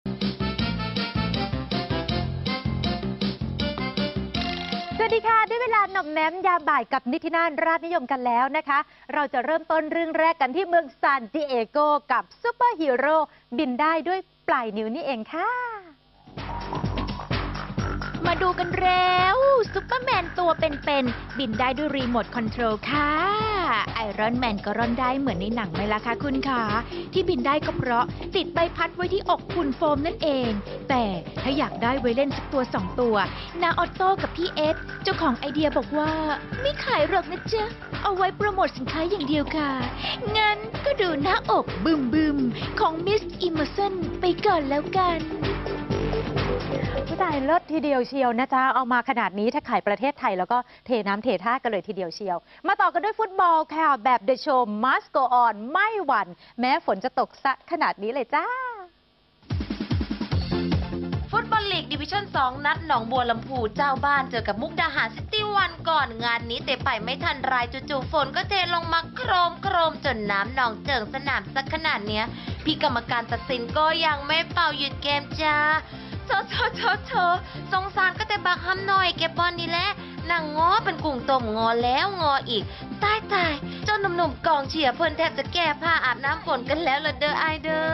สวัสดีค่ะได้เวลาหน่อมแนมยาบ่ายกับนิตินานราชนิยมกันแล้วนะคะ เราจะเริ่มต้นเรื่องแรกกันที่เมืองซานติเอโกกับซูเปอร์ฮีโร่บินได้ด้วยปลายนิ้วนี่เองค่ะ มาดูกันแล้ว ตัวเป็นๆ บินได้ด้วยรีโมทคอนโทรลค่ะ ไอรอนแมนก็ร่อนได้เหมือนในหนังไหมล่ะคะคุณคะที่บินได้ก็เพราะติดใบพัดไว้ที่อกคุณโฟมนั่นเอง แต่ถ้าอยากได้ไว้เล่นสักตัวสองตัว นาออโต้กับพี่เอสเจ้าของไอเดียบอกว่า ไม่ขายหรอกนะจ๊ะ เอาไว้โปรโมทสินค้าอย่างเดียวค่ะ งั้นก็ดูหน้าอกบึมบึมๆของมิสอิมเมอร์สันไปก่อนแล้วกัน ผู้ชายเลิศทีเดียวเชียวนะจ๊ะ เอามาขนาดนี้ถ้าขายประเทศไทยแล้วก็เทน้ำเทท่ากันเลยทีเดียวเชียว มาต่อกันด้วยฟุตบอลค่ะแบบ The Show Must Go On ไม่หวั่นแม้ฝนจะตกซะขนาดนี้เลยจ้าฟุตบอลลีกดิวิชั่น 2 นัดหนองบัวลำพูเจ้าบ้านเจอกับมุกดาหารซิตี้วันก่อนงานนี้เตะไปไม่ทันไรจู่ๆฝนก็เทลงมาโครมโครมจนน้ำหนองเจิงสนามสักขนาดเนี้ย พี่กรรมการตัดสินก็ยังไม่เป่าหยุดเกมจ้า โถโถโถโถสงสารก็แต่บักฮัมหน่อยเก็บบอลนี่แหละนางง้อเป็นกุ่งต้มงอแล้วงออีก ตายตายเจ้าหนุ่มๆกองเชียร์เพิ่นแทบจะแก้ผ้าอาบน้ำฝนกันแล้วละเด้อไอเด้อ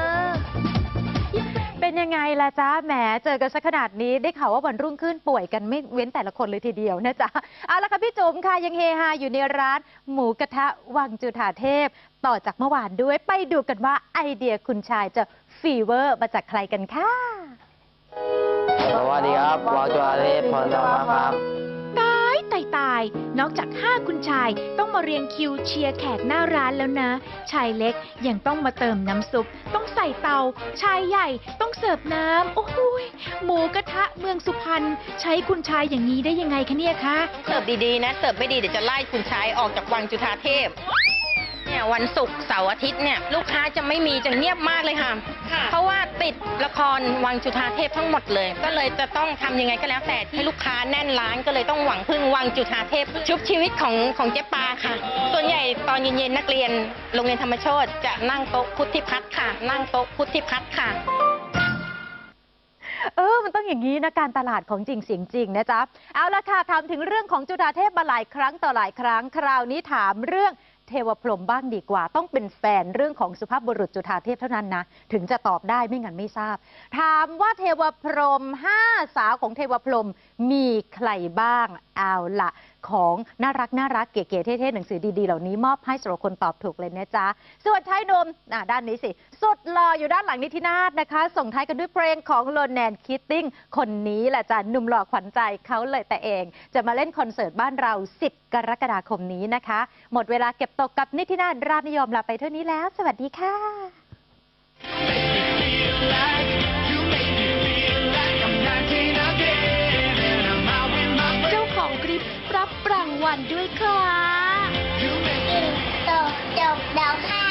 เป็นยังไงล่ะจ๊ะแหมเจอกันสักขนาดนี้ได้ข่าวว่าวันรุ่งขึ้นป่วยกันไม่เว้นแต่ละคนเลยทีเดียวนะจ๊ะเอาละค่ะพี่จุ๋มค่ะยังเฮฮาอยู่ในร้าน หมูกระทะวังจุฑาเทพ ต่อจากเมื่อวานด้วยไปดูกันว่าไอเดียคุณชายจะฟีเวอร์มาจากใครกันค่ะ สวัสดีครับวาวจวาเทพพรธรรมครับ ตายตายตาย นอกจากห้าคุณชายต้องมาเรียงคิวเชียร์แขกหน้าร้านแล้วนะ ชายเล็กยังต้องมาเติมน้ำซุป ต้องใส่เตา ชายใหญ่ต้องเสิร์ฟน้ำโอ้โหยหมูกระทะเมืองสุพรรณใช้คุณชายอย่างนี้ได้ยังไงคะเนี่ยคะ เสิร์ฟดีๆนะ เสิร์ฟไม่ดีเดี๋ยวจะไล่คุณชายออกจากวังจุฑาเทพ เนี่ยวันศุกร์เสาร์อาทิตย์เนี่ยลูกค้าจะไม่มีจะเงียบมากเลยค่ะ เพราะว่าติดละครวังจุฑาเทพทั้งหมดเลย ก็เลยจะต้องทำยังไงก็แล้วแต่ให้ลูกค้าแน่นร้านก็เลยต้องหวังพึ่งวังจุฑาเทพ ชุบชีวิตของของเจ๊ปาค่ะ ส่วนใหญ่ตอนเย็นๆนักเรียนโรงเรียนธรรมโชติจะนั่งโต๊ะพุทธิพัฒน์ค่ะ นั่งโต๊ะพุทธิพัฒน์ค่ะ เออ มันต้องอย่างนี้นะ การตลาดของจริงเสียงจริงนะจ๊ะ เอาละค่ะถามถึงเรื่องของจุฬาเทพมาหลายครั้งต่อหลายครั้ง คราวนี้ถามเรื่อง เทวพรหมบ้างดีกว่า ต้องเป็นแฟนเรื่องของสุภาพบุรุษจุฑาเทพเท่านั้นนะ ถึงจะตอบได้ไม่งั้นไม่ทราบ ถามว่าเทวพรหมห้าสาวของเทวพรหมมีใครบ้างเอาละ ของน่ารักน่ารักเก๋ๆเท่ๆหนังสือดีๆเหล่านี้มอบให้สำหรับคนตอบถูกเลยนะจ๊ะส่วนชายหนมอะด้านนี้สิ สุดหล่ออยู่ด้านหลังนิตินาศนะคะ ส่งท้ายกันด้วยเพลงของโลแนนคิตติ้งคนนี้แหละจ้ะหนุ่มหล่อขวัญใจเขาเลยแต่เอง จะมาเล่นคอนเสิร์ตบ้านเรา 10 กรกฎาคมนี้นะคะ หมดเวลาเก็บตกกับนิตินาศราชนิยมลาไปเท่านี้แล้ว สวัสดีค่ะ ด้วยค่ะจบจบเดาห้า